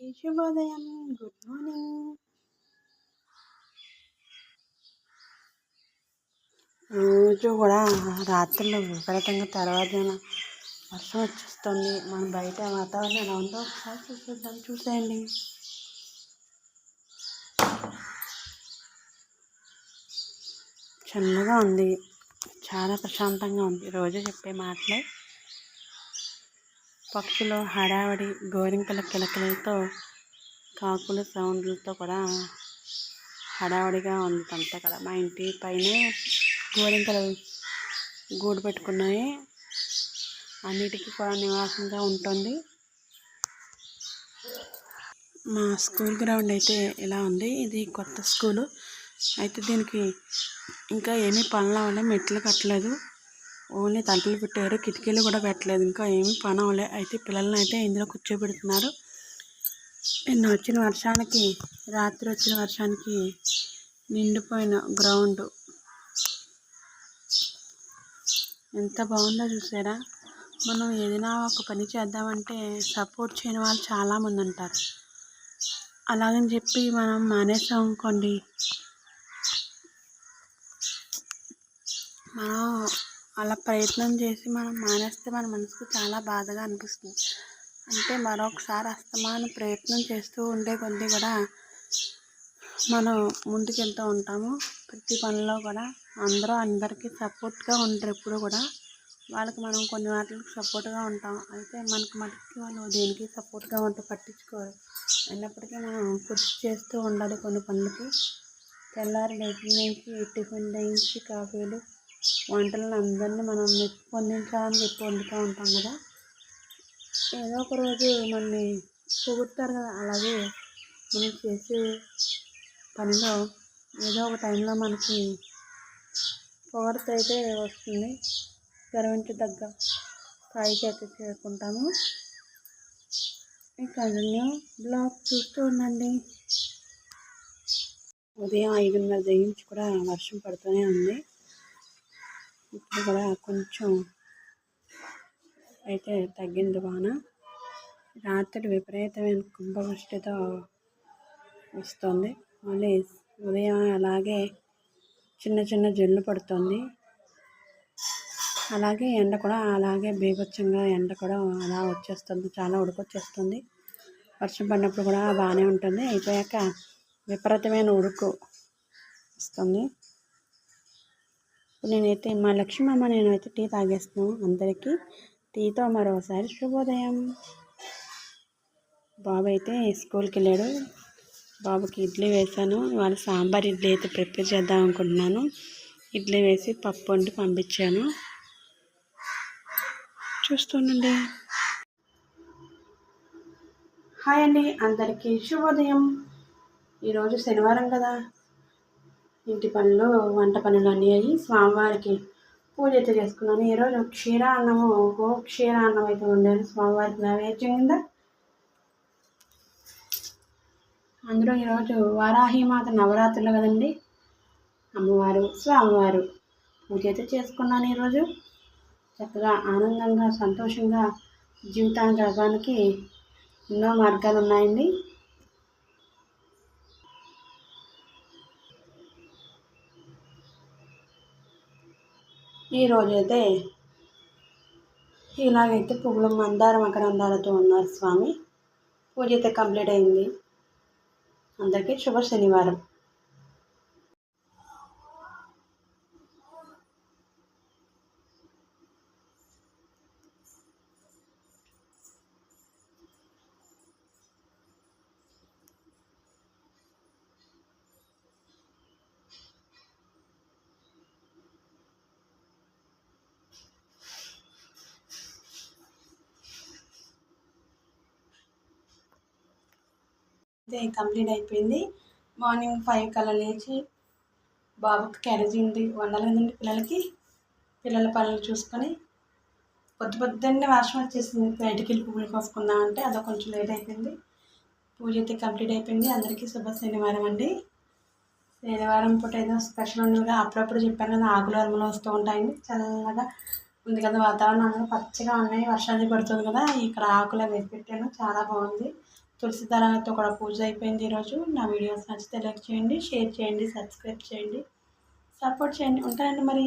అందరికీ శుభోదయం good morning రోజు కూడా రాత్రులు విపరీతంగా తర్వాత వర్షం వచ్చేస్తుంది. మనం బయట వాతావరణం ఎలా ఉందో ఒకసారి చూసేద్దాం. చూసేయండి. చల్లగా ఉంది. చాలా ప్రశాంతంగా ఉంది. రోజు చెప్పే మాటలే పక్షులు హడావడి గోరింకల కిలకలతో కాకులు సౌండ్లతో కూడా హడావడిగా ఉంది అంతా కదా మా ఇంటి పైనే గోరింకలు గూడు పెట్టుకున్నాయి. అన్నిటికీ కూడా నివాసంగా ఉంటుంది. మా స్కూల్ గ్రౌండ్ అయితే ఇలా ఉంది. ఇది కొత్త స్కూలు. అయితే దీనికి ఇంకా ఏమీ పనులు అవ్వలేదు. మెట్లు కట్టలేదు. ఓన్లీ తంటలు పెట్టారు. కిటికీలు కూడా పెట్టలేదు. ఇంకా ఏమీ పని అవ్వలే అయితే పిల్లల్ని అయితే ఇందులో కూర్చోబెడుతున్నారు. నిన్న వచ్చిన వర్షానికి రాత్రి వచ్చిన వర్షానికి నిండిపోయిన గ్రౌండ్. ఎంత బాగుందో చూసారా? మనం ఏదైనా ఒక పని చేద్దామంటే సపోర్ట్ చేయని వాళ్ళు చాలామంది ఉంటారు. అలాగని చెప్పి మనం మానేసాం అనుకోండి. మనం అలా ప్రయత్నం చేసి మనం మానేస్తే మన మనసుకు చాలా బాధగా అనిపిస్తుంది. అంటే మరొకసారి అస్తమానం ప్రయత్నం చేస్తూ ఉండే కొద్దీ కూడా మనం ముందుకెళ్తూ ఉంటాము. ప్రతి పనిలో కూడా అందరూ అందరికీ సపోర్ట్గా ఉంటారు ఎప్పుడు కూడా. వాళ్ళకి మనం కొన్ని వాటికి సపోర్ట్గా ఉంటాం. అయితే మనకు మటుకి వాళ్ళు దేనికి సపోర్ట్గా ఉంటే పట్టించుకోరు. అయినప్పటికీ మనం కృషి చేస్తూ ఉండాలి కొన్ని పనులకి. తెల్లారి లేచిన నుంచి టిఫిన్ నుంచి కాఫీలు వంటలను అందరినీ మనం పొందించాలని చెప్పి వండుతూ ఉంటాం కదా. ఏదో ఒక రోజు మనని పొగుడుతారు కదా. అలాగే మనం చేసే పనిలో ఏదో ఒక టైంలో మనకి పొగడత అయితే వస్తుంది గర్వించదగ్గ స్థాయికి అయితే చేరుకుంటాము. కంటిన్యూ బ్లాగ్ చూస్తూ ఉండండి. ఉదయం ఐదున్నర నుంచి కూడా వర్షం పడుతూనే ఉంది. ఇప్పుడు కూడా కొంచెం అయితే తగ్గింది వాన. రాత్రి విపరీతమైన కుంభవృష్టితో వస్తుంది. మళ్ళీ ఉదయం అలాగే చిన్న చిన్న జల్లు పడుతుంది. అలాగే ఎండ కూడా అలాగే బీభత్సంగా ఎండ కూడా అలా వచ్చేస్తుంది. చాలా ఉడకొచ్చేస్తుంది. వర్షం పడినప్పుడు కూడా బాగానే ఉంటుంది. అయిపోయాక విపరీతమైన ఉడుకు వస్తుంది. నేనైతే మా లక్ష్మమ్మ నేనైతే టీ తాగేస్తున్నాను అందరికీ. టీతో మరోసారి శుభోదయం. బాబు అయితే స్కూల్కి వెళ్ళాడు బాబుకి ఇడ్లీ వేశాను. ఇవాళ సాంబార్ ఇడ్లీ అయితే ప్రిపేర్ చేద్దాం అనుకుంటున్నాను. ఇడ్లీ వేసి పప్పు వండి పంపించాను. చూస్తుండండి. హాయ్ అండి. అందరికీ శుభోదయం. ఈరోజు శనివారం కదా. ఇంటి పనులు వంట పనులు అన్నీ అయ్యి స్వామివారికి పూజ అయితే చేసుకున్నాను. ఈరోజు క్షీరాన్నము ఓ క్షీరాన్నం అయితే ఉండేది స్వామివారికి నైవేద్యం కింద. అందులో ఈరోజు వారాహిమాత నవరాత్రులు కదండి. అమ్మవారు స్వామివారు పూజ అయితే చేసుకున్నాను ఈరోజు చక్కగా ఆనందంగా సంతోషంగా జీవితాన్ని గడపడానికి ఎన్నో మార్గాలు ఉన్నాయండి. ఈరోజైతే ఇలాగైతే పువ్వులు మందారం మకరందాలతో ఉన్నారు స్వామి. పూజ అయితే కంప్లీట్ అయింది. అందరికీ శుభ శనివారం. అయితే కంప్లీట్ అయిపోయింది. మార్నింగ్ ఫైవ్ కల్లా లేచి బాబుకి క్యారేజ్ ఉంది. వండాలి కదండి పిల్లలకి. పిల్లల పనులు చూసుకొని పొద్దు పొద్దున్నే వర్షం వచ్చేసింది. బయటికి వెళ్ళి పువ్వులు కోసుకుందాం అంటే అదో కొంచెం లేట్ అయిపోయింది. పూజ అయితే కంప్లీట్ అయిపోయింది. అందరికీ శుభ శనివారం అండి. శనివారం పూట ఏదో స్పెషల్ ఉండగా అప్పుడప్పుడు చెప్పాను కదా ఆకులు అరుములు వస్తూ ఉంటాయండి చల్లగా ఉంది కదా వాతావరణం. పచ్చగా ఉన్నాయి. వర్షాన్ని పడుతుంది కదా. ఇక్కడ ఆకులు వేసి పెట్టాను. చాలా బాగుంది. తులసి దళాలతో కూడా పూజ అయిపోయింది ఈరోజు. నా వీడియోస్ నచ్చితే లైక్ చేయండి షేర్ చేయండి సబ్స్క్రైబ్ చేయండి. సపోర్ట్ చేయండి. ఉంటాయండి మరి.